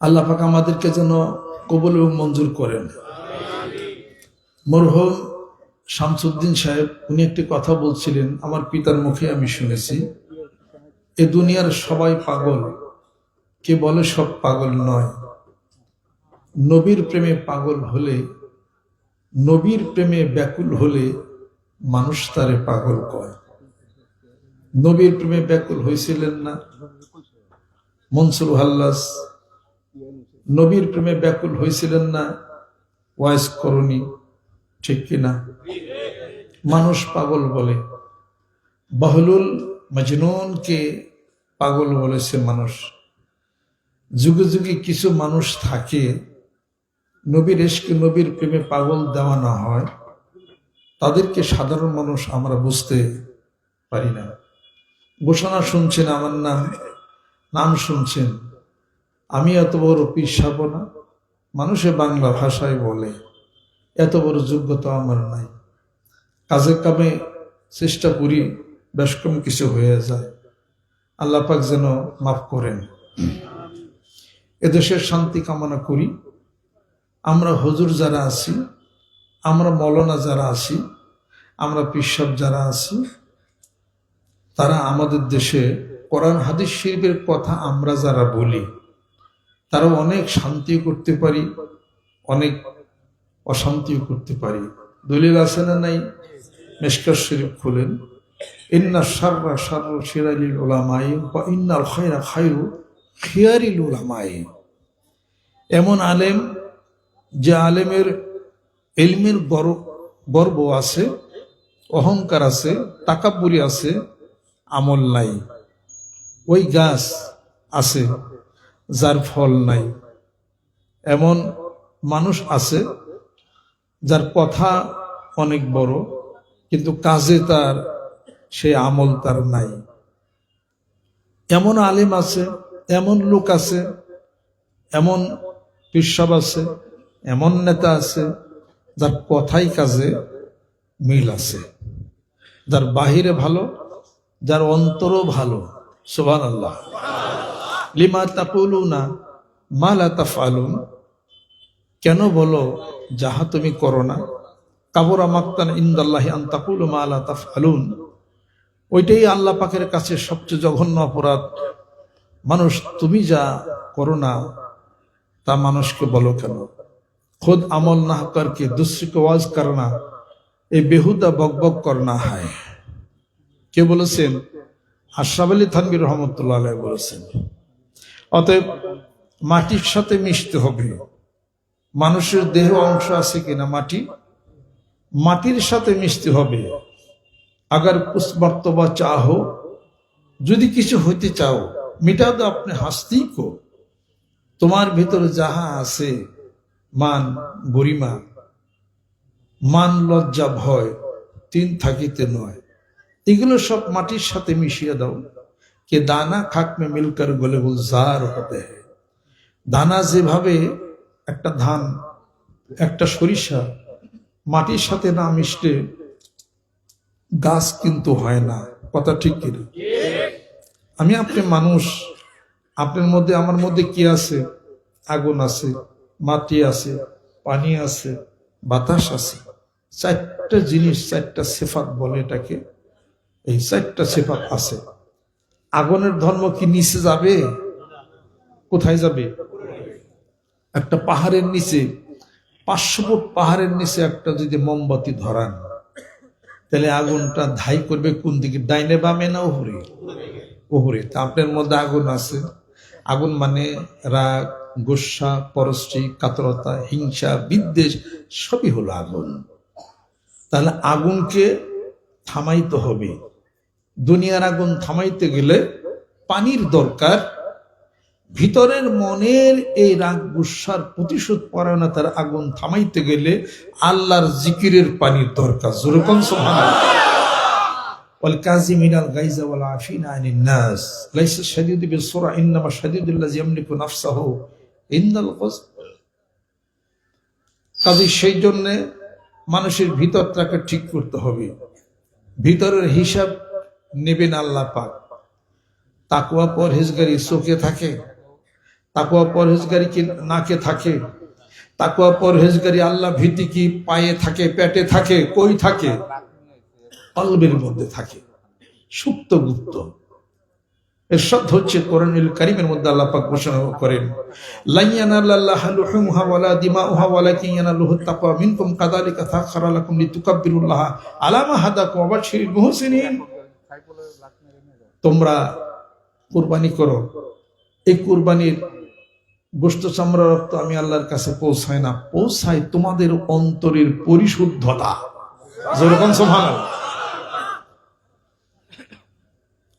আল্লাহ পাক আমাদেরকে যেন কবুল এবং মঞ্জুর করেন। মরহুম শামসুদ্দিন সাহেব, উনি একটি কথা বলছিলেন, আমার পিতার মুখে আমি শুনেছি। এ দুনিয়ার সবাই পাগল, কে বলে সব পাগল নয়। নবীর প্রেমে পাগল হলে, নবীর প্রেমে ব্যাকুল হলে মানুষ তারে পাগল কয়। নবীর প্রেমে ব্যাকুল হয়েছিলেন না। মনসুর হাল্লাস নবীর প্রেমে ব্যাকুল হয়েছিলেন না? ওয়াইস করণী ঠিক কিনা? মানুষ পাগল বলে। বহলুল মজনুনকে পাগল বলেছে মানুষ। যুগে যুগে কিছু মানুষ থাকে, নবীর এসকে নবীর প্রেমে পাগল দেওয়া না হয়। তাদেরকে সাধারণ মানুষ আমরা বুঝতে পারি না। ঘোষণা শুনছেন আমার নাম নাম শুনছেন। আমি এত বড় পিসাব না। মানুষে বাংলা ভাষায় বলে। এত বড় যোগ্যতা আমার নাই। কাজে কামে চেষ্টা করি বেশ কম কিছু হয়ে যায়। আল্লাহ পাক যেন মাফ করেন। এদেশের শান্তি কামনা করি। আমরা হুজুর যারা আছি, আমরা মলনা যারা আছি, আমরা পিসাব যারা আছি, তারা আমাদের দেশে কোরআন, হাদিস শিল্পের কথা আমরা যারা বলি তারা অনেক শান্তি করতে পারি, অনেক অশান্তিও করতে পারি। দলিল আছে না নাই? মেশকার শরীফ খুলেন। ইন্না সাররা সারর শিরালিল ওলামাই বা ইন্নাল খায়রা খায়রু খিয়ারিল ওলামাই এমন আলেম, যে আলেমের এলমের গর্ব আছে, অহংকার আছে টাকাপুরি আছে, আমল নাই। ওই গাছ আছে। যার ফল নাই। এমন মানুষ আছে যার কথা অনেক বড়, কিন্তু কাজে তার সে আমল তার নাই। এমন আলিম আছে, এমন লোক আছে, এমন পিসাব আছে, এমন নেতা আছে, যার কথাই কাজে মিল আছে। যার বাহিরে ভালো, যার অন্তরও ভালো সোভান আল্লাহ লিমা তাপুলু না মালা তাফালুন কেন বলো, যাহা তুমি করো না। কাবুরা মাক্তান ইন্দাল্লাহি আন্তাকুল মালা তাফালুন ওইটাই আল্লাহ পাকের কাছে সবচেয়ে জঘন্য অপরাধ। মানুষ, তুমি যা করো না, তা মানুষকে বলো কেন? খোদ আমল না করকে দুশ্রিক ওয়াজ করনা এই বেহুদা বকবক করনা হায়। কে বলেছেন? আশরাফ আলী থানবির রহমতুল্লাহ বলেছেন। অতএব মাটির সাথে মিশতে হবে। মানুষের দেহ অংশ আছে কিনা মাটি? মাটির সাথে মিশতে হবে। আগার কুছ মর্তবা চাহো। যদি কিছু হইতে চাও মিটা তো আপনি হাসতেই কো। তোমার ভিতরে যাহা আছে, মান গরিমা, মান লজ্জা ভয়, তিন থাকিতে নয়। এগুলো সব মাটির সাথে মিশিয়ে দাও। কে দানা খাক মে মিলকর গলে গুলজার হতে হয় দানা যেভাবে একটা ধান, একটা সরিষা মাটির সাথে না মিশলে গাছ কিন্তু হয় না। কথা ঠিক কিনা আমি আপনি মানুষ, আপনার মধ্যে, আমার মধ্যে কি আছে? আগুন আছে, মাটি আছে, পানি আছে, বাতাস আছে। চারটা জিনিস, চারটা সেফাত বলে এটাকে। এই চারটা সেফাত আছে। আগুনের ধর্ম কি নিচে যাবে? কোথায় যাবে? একটা পাহাড়ের নিচে, পাঁচশো ফুট পাহাড়ের নিচে একটা যদি মোমবাতি ধরান, তাহলে আগুনটা ধাই করবে কোন দিকে? ডাইনে বামে না ওহরে ওহরে তা আপনার মধ্যে আগুন আছে। আগুন মানে রাগ, গোসা, পরশ্রী, কাতরতা, হিংসা, বিদ্বেষ, সবই হলো আগুন। তাহলে আগুনকে থামাইতে হবে। দুনিয়ার আগুন থামাইতে গেলে পানির দরকার ভিতরের মনের এই রাগ গুসার প্রতিশোধ পরায়ণতার আগুন থামাইতে গেলে আল্লাহর জিকিরের পানির দরকার যেরকম والكاظمين الغيظ والعافين عن الناس ليس الشديد بالسرعة إنما الشديد الذي يملك نفسه عند الغضب কাজে সেই জন্যে মানুষের ভিতরটাকে ঠিক করতে হবে ভিতরের হিসাব নেবেন আল্লাহ পাক। তাকুয়া পরহেজগারি চোখে থাকে তাকুয়া পরহেজগারি কি নাকে থাকে তাকুয়া পরহেজগারি আল্লাহ ভীতি কি পায়ে থাকে, পেটে থাকে, কই থাকে, কলবের মধ্যে থাকে, সুপ্ত গুপ্ত। এরশাদ হচ্ছে কোরআনুল কারীমের মধ্যে আল্লাহ পাক ঘোষণা করেন লাইয়ানাল্লাহ লুহুমহা ওয়ালা দিমাউহা ওয়ালাকিন ইয়ানালুহু তাকওয়া মিনকুম কাযালিকা সাখারা লাকুম লিতুকাব্বিরুল্লাহ আলা মা হাদাকুম ওয়া বাশশিরিল মুহসিনিন। তোমরা কুরবানি করো। এই কুরবানির গোষ্ঠ চামড়া রক্ত আমি আল্লাহর কাছে পৌঁছায় না পৌঁছায় তোমাদের অন্তরের পরিশুদ্ধতা।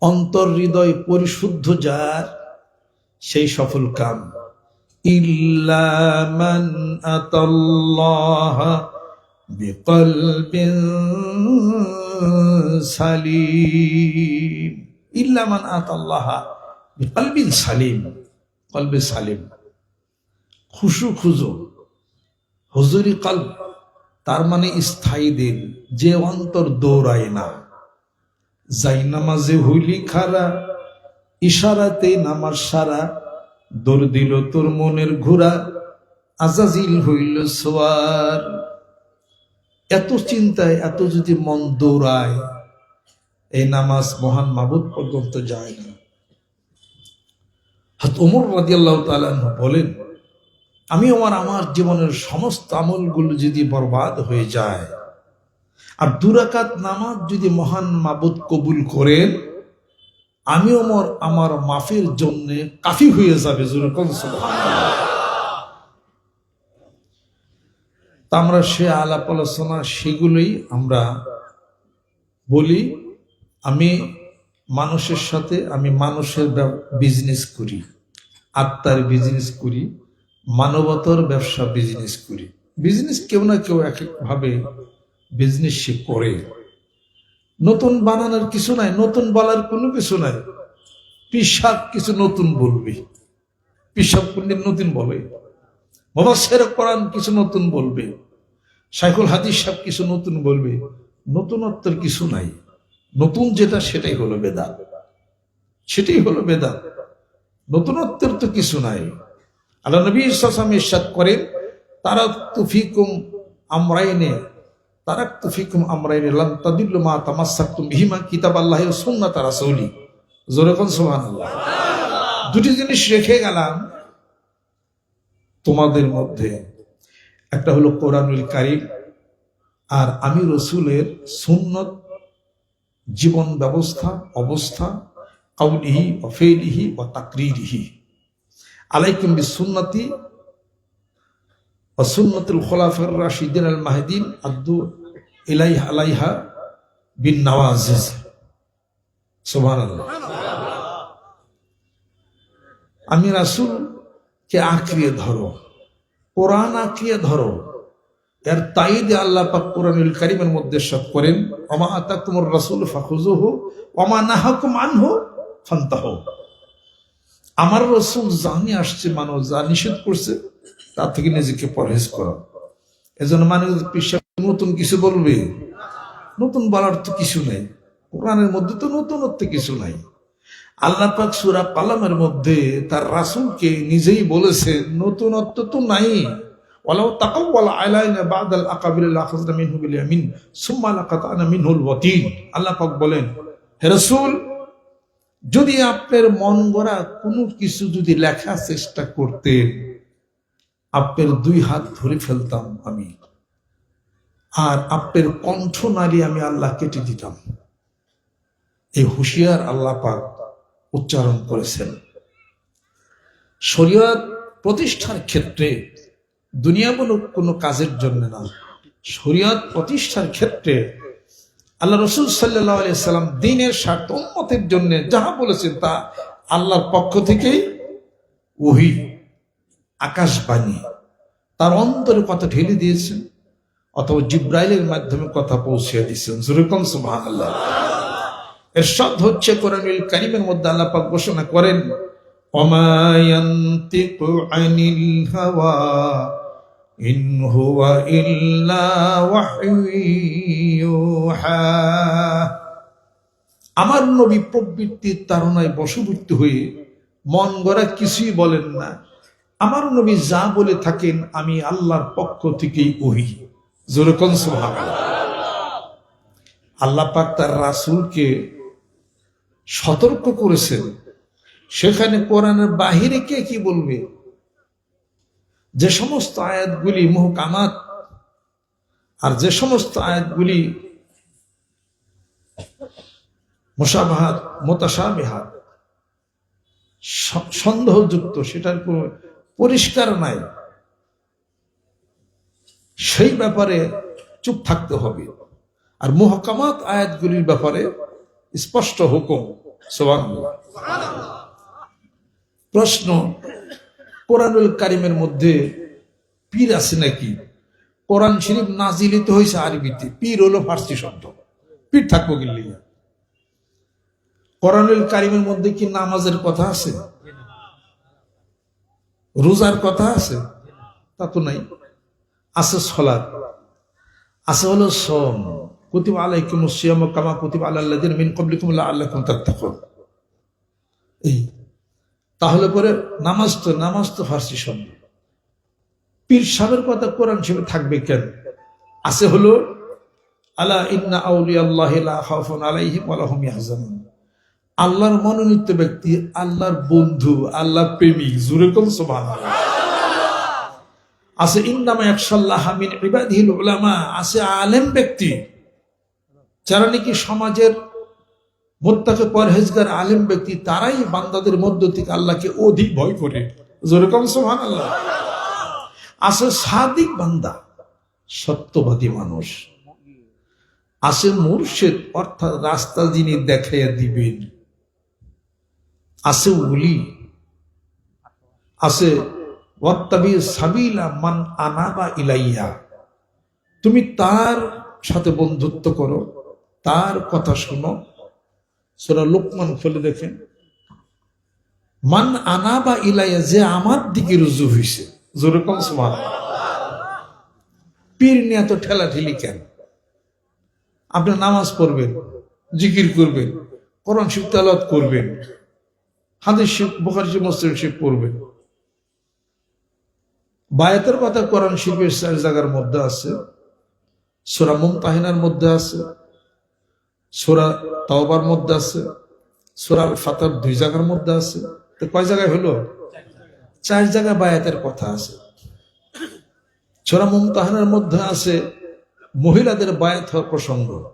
অন্তর হৃদয় পরিশুদ্ধ যার, সেই সফল কাম। ইল্লামান সালিম। ইল্লামান আতাল্লাহ বিকলবিন সালিম, কলবে সালিম। খুশু খুজু, হুজুরি কলব, তার মানে স্থায়ী দিন, যে অন্তর দৌড়ায় না। যাই নামাজে হইলি খারা, ইশারাতে নামাজ সারা, দৌড় দিল তোর মনের ঘোরা আজাজিল হইল সোয়ার। এত চিন্তায়, এত যদি মন দৌড়ায় এই নামাজ মহান মাবুদ পর্যন্ত যায় না। হাত ওমর রাজিয়াল্লাহ তালান বলেন, আমি আমার আমার জীবনের সমস্ত আমলগুলো যদি বরবাদ হয়ে যায়, আর দুরাকাত নামাজ যদি মহান মাবুদ কবুল করেন আমি আমার আমার মাফের জন্য কাফি হয়ে যাবে। আমরা সে আলাপ আলোচনা সেগুলোই আমরা বলি আমি মানুষের সাথে আমি মানুষের বিজনেস করি, আত্মার বিজনেস করি, মানবতার ব্যবসা বিজনেস করি। বিজনেস কেউ না কেউ এক একভাবে বিজনেস সে করে। নতুন বানানোর কিছু নাই, নতুন বলার কোনো কিছু নাই। পিসাব কিছু নতুন বলবি। পিসাব পণ্ডিত নতুন বলে। মোবাসের কোরআন কিছু নতুন বলবে। সাইকুল হাদিস সাহেব কিছু নতুন বলবে। নতুনত্বের কিছু নাই। নতুন যেটা, সেটাই হলো বেদাত। সেটাই হলো বেদাত। নতুনত্বের তো কিছু নাই। আল্লাহ নবী সাসাম ইরশাদ করে তারা তুফিকুম আমরাইনে তারাক্তু ফিকুম আমরাইনে, লান তাদিল্লু মা তামাসসাকতুম বিহিমা কিতাব আল্লাহি ওয়া সুন্নাত রাসূলি। জোরে কোন সুবহানাল্লাহ। দুটি জিনিস রেখে গেলাম তোমাদের মধ্যে। একটা হলো কোরআনুল কারীম আর আমি রসুলের সুন্নত জীবন ব্যবস্থা, অবস্থা, কাউলিহি ও ফেলিহি ও তাকরিরিহি। আলাইকুম বিসুন্নতি সুন্নতুল খোলাফের রাশিদিন আল মাহদিন আব্দু ইলাই আলাইহা বিন নওয়াজ সুবহানাল্লাহ। আমি রাসূলকে আঁকড়িয়ে ধরো, কোরআন আঁকড়িয়ে ধরো এর তাইদে আল্লাহ পাক কোরআনুল কারীমের মধ্যে সব করেন অমা ওমা আতাকুমুর রাসূল ফাখুযুহু, ওমা নাহাকুম আনহু, ফান্তাহু। আমার রসুল জানি আসছে মানুষ যা নিষেধ করছে তার থেকে নিজেকে পরহেজ করো। এজন্য মানুষ পিসাব নতুন কিছু বলবে, নতুন বলার তো কিছু নেই। কোরআনের মধ্যে তো নতুনত্ব কিছু নাই। আল্লাহ পাক সুরা কালামের মধ্যে তার রাসুলকে নিজেই বলেছে, নতুনত্ব তো নাই। ওয়ালাউ তাকাওয়ালা আলাইনা বাদাল আকাবিল আখাযনা মিনহু বিল ইয়ামিন, সুম্মা লাকাতানা মিনহুল ওয়াতিন আল্লাহ পাক বলেন, হে রাসূল, যদি আপনার মন গড়া কোনো কিছু যদি লেখার চেষ্টা করতেন, আপনার দুই হাত ধরে ফেলতাম আমি। আর আপনার কণ্ঠ নালী আমি আল্লাহ কেটে দিতাম। এই হুঁশিয়ার আল্লাহ পাক উচ্চারণ করেছেন। শরীয়ত প্রতিষ্ঠার ক্ষেত্রে দুনিয়ামূলক কোনো কাজের জন্য না। শরীয়ত প্রতিষ্ঠার ক্ষেত্রে আল্লাহ রসুল সাল্লাহ সাল্লাম দিনের স্বার্থ উন্মতের জন্য যাহা বলেছেন তা আল্লাহর পক্ষ থেকেই ওহি আকাশবাণী তার অন্তরে কথা ঢেলে দিয়েছেন অথবা জিব্রাইলের মাধ্যমে কথা পৌঁছে দিয়েছেন। যেরকম সুবাহ আল্লাহ এর সব হচ্ছে কোরআনুল কারিমের মধ্যে আল্লাহ পাক ঘোষণা করেন অমায়ন্তিকু আনিল হাওয়া। ইন হুয়া ইল্লা ওয়াহয়ুহা আমার নবী প্রবৃত্তির তারণায় বশবর্তী হয়ে মন গড়া কিছুই বলেন না। আমার নবী যা বলে থাকেন আমি আল্লাহর পক্ষ থেকেই ওহি। যেরকম আল্লাহ পাক তার রাসূলকে সতর্ক করেছেন। সেখানে কোরআনের বাহিরে কে কি বলবে? যে সমস্ত আয়াতগুলি মুহকামাত আর যে সমস্ত আয়াতগুলি মোশাবাহাত মোতাসাবিহাত সন্দেহযুক্ত, সেটার কোনো পরিষ্কার নাই। সেই ব্যাপারে চুপ থাকতে হবে। আর মুহকামাত আয়াতগুলির ব্যাপারে স্পষ্ট হুকুম, সুবহানাল্লাহ। প্রশ্ন কোরআনুল কারিমের মধ্যে পীর আছে নাকি? কোরআন শরীফ নাজিলিত হয়েছে আরবিতে। পীর হলো ফার্সি শব্দ। পীর থাকব গিল্লি কোরআনুল কারিমের মধ্যে কি নামাজের কথা আছে? রোজার কথা আছে? তা তো নাই। আছে সলাদ আছে হলো সম। কুতিব আলাইকুম সিয়াম কামা কুতিব আল্লাহ মিন কবলিকুম আল্লাহ তাত্তাকুন। এই তাহলে পরে নামাজ তো নামাজ তো ফার্সি শব্দ। পীর সাহেবের কথা কোরআন হিসেবে থাকবে কেন? আছে হলো, আলা ইন্না আউলি আল্লাহ আলাইহিম আল্লাহর মনোনীত ব্যক্তি, আল্লাহর বন্ধু আল্লাহ প্রেমিক, জুরে কোন সুবহানাল্লাহ। আছে, ইন্নামা ইয়াখশাল্লাহ মিন ইবাদিহিল উলামা। আছে আলেম ব্যক্তি, যারা নাকি সমাজের মোত্তাকে পরহেজগার আলেম ব্যক্তি, তারাই বান্দাদের মধ্য থেকে আল্লাহকে অধিক ভয় করে। যেরকম সোহান আল্লাহ আছে সাদিক বান্দা, সত্যবাদী মানুষ। আছে মুর্শেদ, অর্থাৎ রাস্তা যিনি দেখাইয়া দিবেন। আছে উলি আছে ওয়াত্তাবি সাবিলা মান আনাবা ইলাইয়া। তুমি তার সাথে বন্ধুত্ব করো, তার কথা শোনো সোরা লোকমান খুলে দেখেন। মান আনা বা ইলাইয়া, যে আমার দিকে রুজু হয়েছে যেরকম সমান পীর নিয়ে এত ঠেলা ঠেলি কেন? আপনি নামাজ পড়বেন, জিকির করবেন, কোরআন শিব তালাত করবেন, হাদিস শিব বোখারি শিব মুসলিম শিব পড়বেন। বায়াতের কথা কোরআন চার জায়গার মধ্যে আছে, সোরা মুমতাহিনার মধ্যে আছে সোরা তাওবার মধ্যে আছে, সোরা ফাতার দুই জায়গার মধ্যে আছে। তো কয় জায়গায় হলো? চার জায়গায় বায়াতের কথা আছে। সোরা মুমতাহানের মধ্যে আছে, মহিলাদের বায়াত হওয়ার প্রসঙ্গ।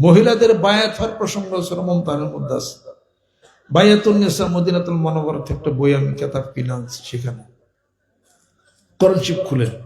মহিলাদের বায়াত হওয়ার প্রসঙ্গ সোরা মুমতাহানের মধ্যে আছে। বায়াতুল নেশা মদিনাতুল মনোবরত একটা বই আমি কেতাব কিনে সেখানে। করণশিপ খুলেন।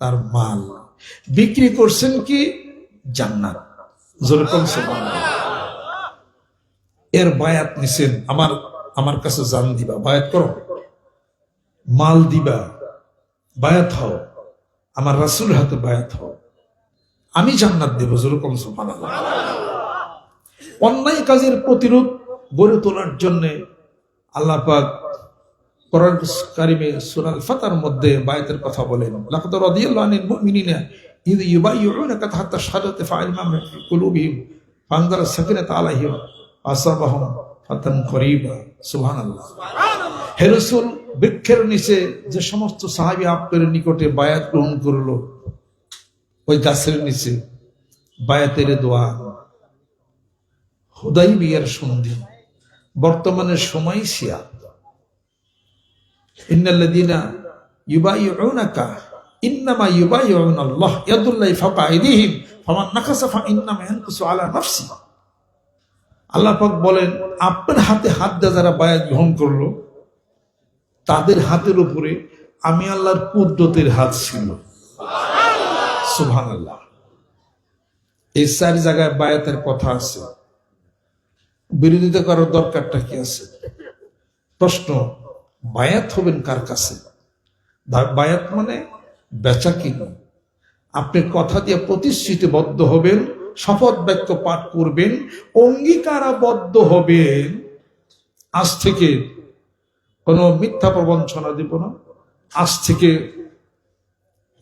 তার মাল। বিক্রি করছেন কি? জান্নাত। এর বায়াত নিছেন আমার আমার কাছে জান দিবা। বায়াত করো। মাল দিবা। বায়াত হও। আমার রাসুল হাতে বায়াত হও। আমি জান্নাত দেব যেরকম সুবহানাল্লাহ। অন্যায় কাজের প্রতিরোধ গড়ে তোলার জন্য আল্লাহ পাক কোরআন কারিমে সূরা আল ফাতার মধ্যে বায়াতের কথা বলেন। লাকাদ রাদিয়াল্লাহু আনিল মুমিনিনা ইয কুলুবিহিম ফানজালা সাকিনাত আলাইহিম আসাবাহুম ফাতান সুবহানাল্লাহ। হে রাসূল, বৃক্ষের নিচে যে সমস্ত সাহাবী আপনার নিকটে বায়াত গ্রহণ করল, ওই গাছের নিচে বায়াতের দোয়া। হুদাই বিয়ার সন্ধি। বর্তমানে সময় সিয়া ইন্নাল্লাযীনা ইউবাইয়ুনাকা ইন্নামা ইউবাইয়ুনা আল্লাহ ইয়াদুল্লাহি ফামান নাকাসা ইয়ানকুসু আলা নাফসি। আল্লাহ পাক বলেন, আপনার হাতে হাত যারা বায়াত গ্রহণ করল, তাদের হাতের উপরে আমি আল্লাহর কুদরতের হাত ছিল। এই চার জায়গায় বায়াতের কথা আছে। বিরোধিতা করার দরকারটা কি আছে? প্রশ্ন বায়াত হবেন কার কাছে? বায়াত মানে বেচা কিনা। আপনি কথা দিয়ে প্রতিশ্রুতিবদ্ধ হবেন, শপথ বাক্য পাঠ করবেন, অঙ্গীকারাবদ্ধ হবেন। আজ থেকে কোনো মিথ্যা প্রবঞ্চনা দিব না। আজ থেকে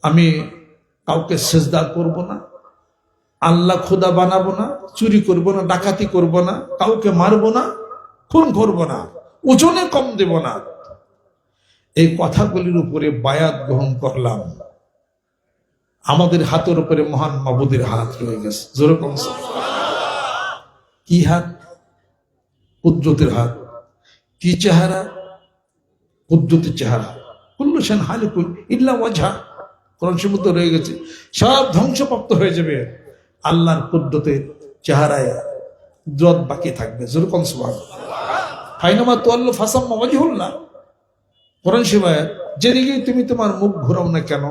আমি কাউকে সেজদা করব না। আল্লাহ খোদা বানাবো না, চুরি করব না, ডাকাতি করব না, কাউকে মারব না, খুন করব না, ওজনে কম দেব না। এই কথাগুলির উপরে বায়াত গ্রহণ করলাম। আমাদের হাতের উপরে মহান মাবুদের হাত রয়ে গেছে। যেরকম কি হাত? কুদরতের হাত। কি চেহারা? কুদরতের চেহারা। কুল্লু সেন হালিকুল ইল্লা ওয়াজহা। কোরআন রয়ে গেছে। সব ধ্বংসপ্রাপ্ত হয়ে যাবে। আল্লাহর কুদরতের চেহারায় কুদরত বাকি থাকবে। যেরকম সুবহান ফাইনামা তোয়াল্লু ফাসাম্মা ওয়াজহুল্লাহ। কোরআন যেদিকে তুমি তোমার মুখ ঘুরাও না কেন,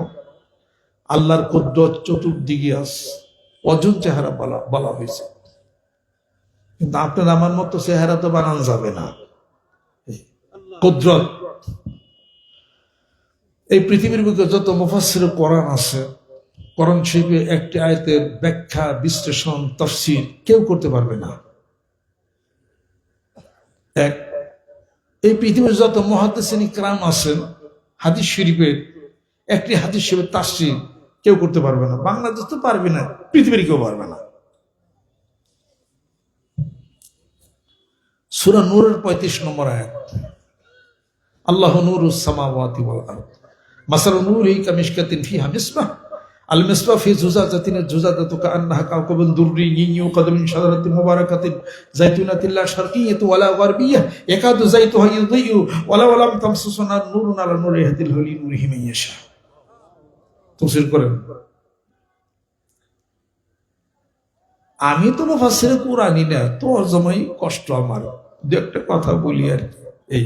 আল্লাহর কুদরত চতুর্দিকে আস, অজন চেহারা বলা বলা হয়েছে। কিন্তু আপনার আমার মতো চেহারা তো বানানো যাবে না। কুদরত। এই পৃথিবীর বুকে যত মুফাসসির কোরআন আছে, কোরআন শরীফে একটি আয়তের ব্যাখ্যা, বিশ্লেষণ তফসিল কেউ করতে পারবে না। এক এই পৃথিবীর যত মহাদেশিনী ক্রাম আছেন, হাদিস শরীফের একটি হাদিস শরীফের তাসরি কেউ করতে পারবে না। বাংলাদেশ তো পারবে না, পৃথিবীর কেউ পারবে না। সুরা নূরের পঁয়ত্রিশ নম্বর আয়াত। আল্লাহ নূর সামাওয়াতি ওয়াল আরদ। মাসাল নূরি কামিশকাতিন ফিহা মিসবাহ। ফি জুজাজাতিন জুজাদাতু কাআন্নাহা কাওকাবুন দুররি ইউকাদু মিন শাজারাতিন মুবারাকাতিন যাইতুনাতিন লা শারকিয়্যাতু ওয়ালা গারবিয়্যাহ ইয়াকাদু যাইতুহা ইউযিউ ওয়ালা ওয়ালাম তামসুসু নার নূরুন আলা নূরি ইয়াহদিল লি নূরিহি মান ইয়াশা। তাফসীর করেন। আমি তো মুফাসসির কুরআনি না তোর জমাই কষ্ট আমার। দু একটা কথা বলি আর। এই,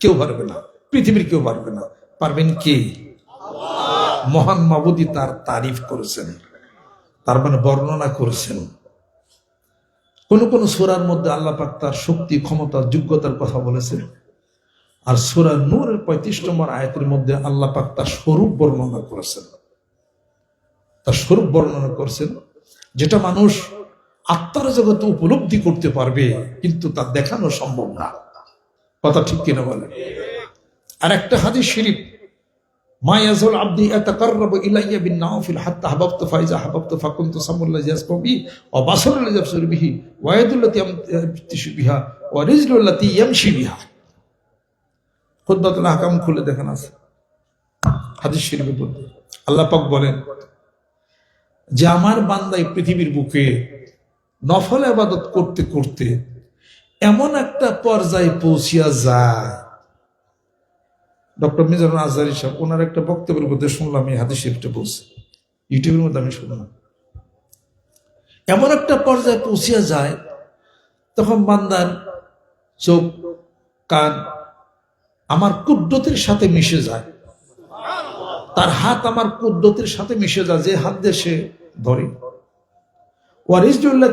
কেউ পারবে না, পৃথিবীর কেউ পারবে না। পারবেন কে? মহান মাবুদি তার তারিফ করেছেন। তার মানে বর্ণনা করেছেন। কোন কোন সুরার মধ্যে আল্লাহ পাক তার শক্তি, ক্ষমতা, যোগ্যতার কথা বলেছেন। আর সুরা নূরের পঁয়ত্রিশ নম্বর আয়াতের মধ্যে আল্লাহ পাক তার স্বরূপ বর্ণনা করেছেন। তার স্বরূপ বর্ণনা করেছেন যেটা মানুষ আত্মার জগতে উপলব্ধি করতে পারবে, কিন্তু তা দেখানো সম্ভব না। কথা ঠিক কিনা বলে আর একটা হাদিস শরীফ মা ইয়াজুল আব্দি ইলাইয়া বিন হাত্তা ফাইজা বিহি বিহা রিজলুল্লাতি ইয়ামশি বিহা। খুলে দেখেন আছে হাদিস বলতে আল্লাহ পাক বলেন যে আমার বান্দাই পৃথিবীর বুকে নফল আবাদত করতে করতে এমন একটা পর্যায়ে পৌঁছিয়া যায় ডক্টর মিজানুর আজহারি সাহেব, ওনার একটা বক্তব্যের মধ্যে শুনলাম, এই হাদিস শরীফটা বলছে। ইউটিউবের মধ্যে আমি শুনলাম। এমন একটা পর্যায়ে পৌঁছিয়া যায়, তখন বান্দার চোখ, কান আমার কুদ্দতের সাথে মিশে যায়। তার হাত আমার কুদ্দতের সাথে মিশে যায়, যে হাত সে ধরে। ওয়ারিজুল্লাহ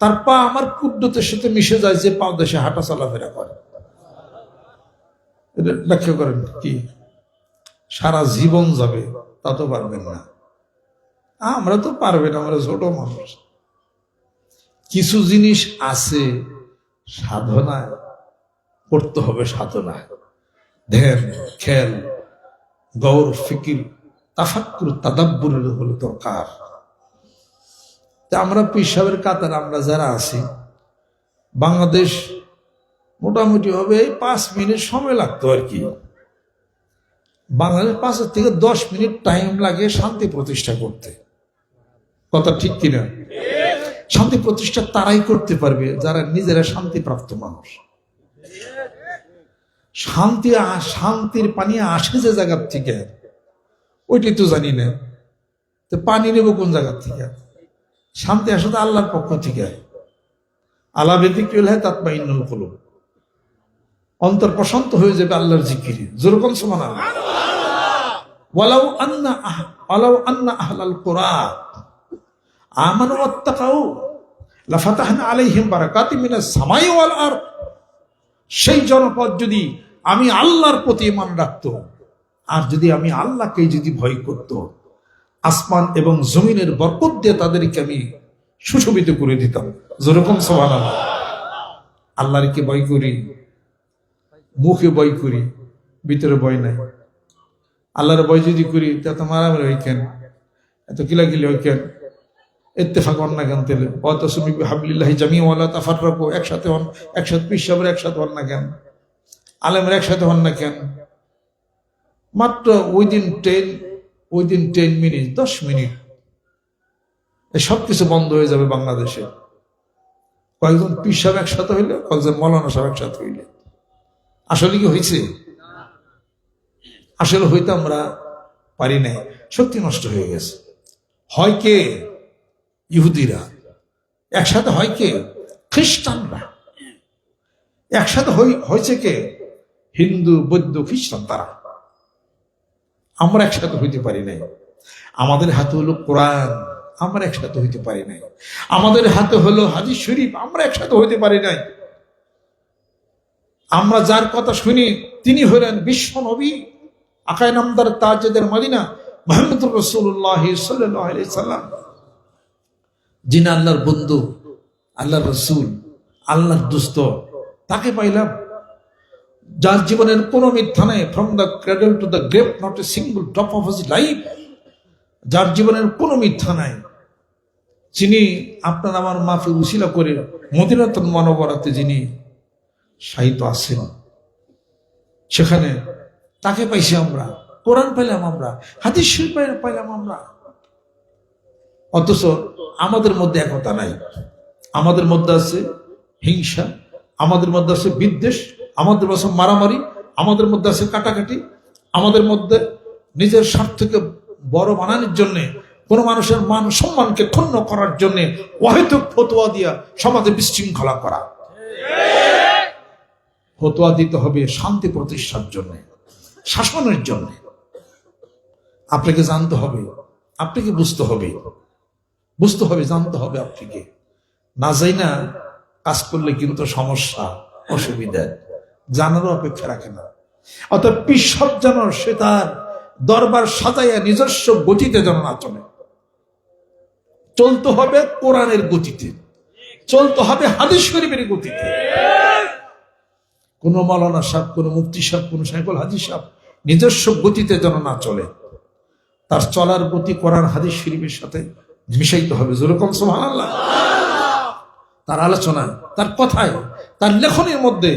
তার পা আমার কুদ্দতের সাথে মিশে যায়, যে পা দেশে হাঁটা চলাফেরা করে। ব্যাখ্যা করেন কি? সারা জীবন যাবে, তা তো পারবেন না। আমরা তো পারবেন আমরা ছোট মানুষ। কিছু জিনিস আছে, সাধনায় করতে হবে, সাধনায়। ধ্যান খেল গৌর, ফিকির, তাফাক্কুর, তাদাব্বুরের হলো দরকার। আমরা পিসাবের কাতার আমরা যারা আছি, বাংলাদেশ মোটামুটি হবে এই পাঁচ মিনিট সময় লাগতো আর কি। বাংলাদেশ পাঁচের থেকে দশ মিনিট টাইম লাগে শান্তি প্রতিষ্ঠা করতে। কথা ঠিক কিনা? শান্তি প্রতিষ্ঠা তারাই করতে পারবে, যারা নিজেরা শান্তিপ্রাপ্ত মানুষ। শান্তি শান্তির পানি আসে যে জায়গার থেকে, ওইটাই তো জানি না। তো পানি নেব কোন জায়গার থেকে? শান্তি আসে তো আল্লাহর পক্ষ থেকে। আল্লাহ ব্যতিক হয় তাৎ বা ইন্নুল কলম অন্তর প্রশান্ত হয়ে যাবে আল্লাহর জিকিরি। যেরকম সমান সামাই আর সেই জনপদ যদি আমি আল্লাহর প্রতি ইমান রাখতো, আর যদি আমি আল্লাহকে যদি ভয় করত, আসমান এবং জমিনের বরকত দিয়ে তাদেরকে আমি সুশোভিত করে দিতাম। যেরকম সবান আল্লাহরকে ভয় করি? মুখে বই করি, ভিতরে ভয় নাই। আল্লাহর ভয় যদি করি, তা তো মারামারি হয় কেন এত কিলাকিলি হয় কেন ইত্তেফাক হন না কেন তেলে অত সুমি হাবলিল্লাহ জামি ওয়ালা তাফার রাখো একসাথে হন, একসাথে পিসাবের একসাথে হন না কেন? আলেমের একসাথে হন না কেন? মাত্র ওই দিন টেন ওই দিন টেন মিনিট দশ মিনিট সব কিছু বন্ধ হয়ে যাবে বাংলাদেশে। কয়েকজন পীর সাহেব একসাথে হইলে, কয়েকজন মৌলানা সাহেব একসাথে হইলে। আসলে কি হয়েছে? আসলে হইতে আমরা পারি নাই। শক্তি নষ্ট হয়ে গেছে। হয় কে? ইহুদিরা। একসাথে হয় কে? খ্রিস্টানরা। একসাথে হয়েছে কে? হিন্দু, বৌদ্ধ, খ্রিস্টান তারা। আমরা একসাথে হইতে পারি নাই। আমাদের হাতে হলো কোরআন, আমরা একসাথে হইতে পারি নাই। আমাদের হাতে হলো হাদিস শরীফ, আমরা একসাথে হইতে পারি নাই। আমরা যার কথা শুনি, তিনি হলেন বিশ্ব নবী। আকাই নামদার তাজেদের মদিনা, মোহাম্মদুর রসুল্লাহ সাল্লাম। যিনি আল্লাহর বন্ধু, আল্লাহর রসুল, আল্লাহর দুস্ত তাকে পাইলাম। যার জীবনের কোনো মিথ্যা নেই from the cradle to the grave not a single drop of his life যার জীবনের কোনো মিথ্যা নাই। যিনি আপনার আমার মাফে উশিলা করে মদিনাতন মানবরাতে যিনি সাহিত্য আছেন। সেখানে তাকে পাইছি আমরা, কোরআন পাইলাম আমরা, হাদিস পাইলাম আমরা। অথচ আমাদের মধ্যে একতা নাই। আমাদের মধ্যে আছে হিংসা, আমাদের মধ্যে আছে বিদ্বেষ, আমাদের আছে মারামারি, আমাদের মধ্যে আছে কাটাকাটি, আমাদের মধ্যে নিজের স্বার্থকে বড় বানানোর জন্য, কোন মানুষের মান সম্মানকে ক্ষুণ্ণ করার জন্য অহেতুক ফতোয়া দিয়া সমাজে বিশৃঙ্খলা করা। ফতোয়া দিতে হবে শান্তি প্রতিষ্ঠার জন্য, শাসনের জন্য। আপনাকে জানতে হবে, আপনাকে বুঝতে হবে। বুঝতে হবে, জানতে হবে আপনাকে। না যাই না কাজ করলে কিন্তু সমস্যা, অসুবিধা। জানারও অপেক্ষা রাখে না। অর্থাৎ পিসব যেন সে তার দরবার সাজাইয়া নিজস্ব গতিতে যেন না চলে। চলতে হবে কোরআনের গতিতে। চলতে হবে হাদিস শরীফের গতিতে। কোন মালানা সাহেব, কোনো মুফতি সাহেব, কোনো সাইকুল হাদিস সাহেব নিজস্ব গতিতে যেন না চলে, তার চলার গতি করার হাদিস শরীফের সাথে মিশাইতে হবে। যেরকম সোহান তার আলোচনায়, তার কথায়, তার লেখনের মধ্যে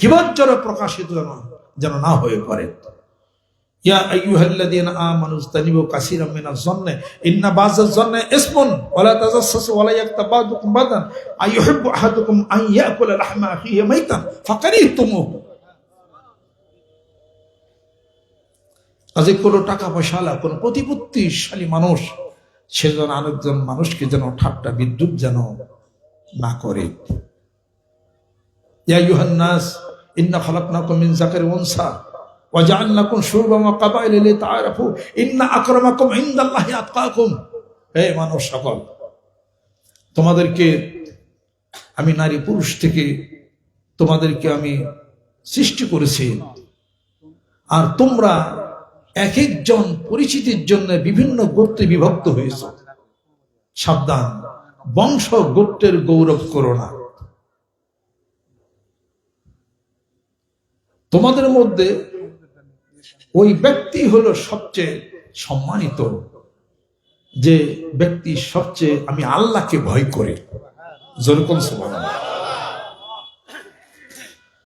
জীবাজ্জরে প্রকাশিত যেন যেন না হয়ে পড়ে। ইয়া টাকা পয়সাওয়ালা কোনো প্রতিপত্তিশালী মানুষ, সে যেন আরেকজন মানুষকে যেন ঠাট্টা বিদ্যুৎ যেন না করে। ইয়া আইয়ুহান নাস, ইন্না খালাকনাকুম মিন যাকারিন ওয়া উনসা। ওয়া জাআলনাকুম শুরবান ওয়া কাবাইলা লিতাআরাফু ইন্না আকরামাকুম ইনদাল্লাহি আতকাকুম হে মানব সকল, তোমাদেরকে আমি নারী পুরুষ থেকে তোমাদেরকে আমি সৃষ্টি করেছি। আর তোমরা এক একজন পরিচিতির জন্য বিভিন্ন গোত্রে বিভক্ত হয়েছ। সাবধান, বংশ গোত্রের গৌরব করো না। তোমাদের মধ্যে ওই ব্যক্তি হলো সবচেয়ে সম্মানিত যে ব্যক্তি সবচেয়ে আমি আল্লাহকে ভয় করি যেরকম সুবহানাল্লাহ।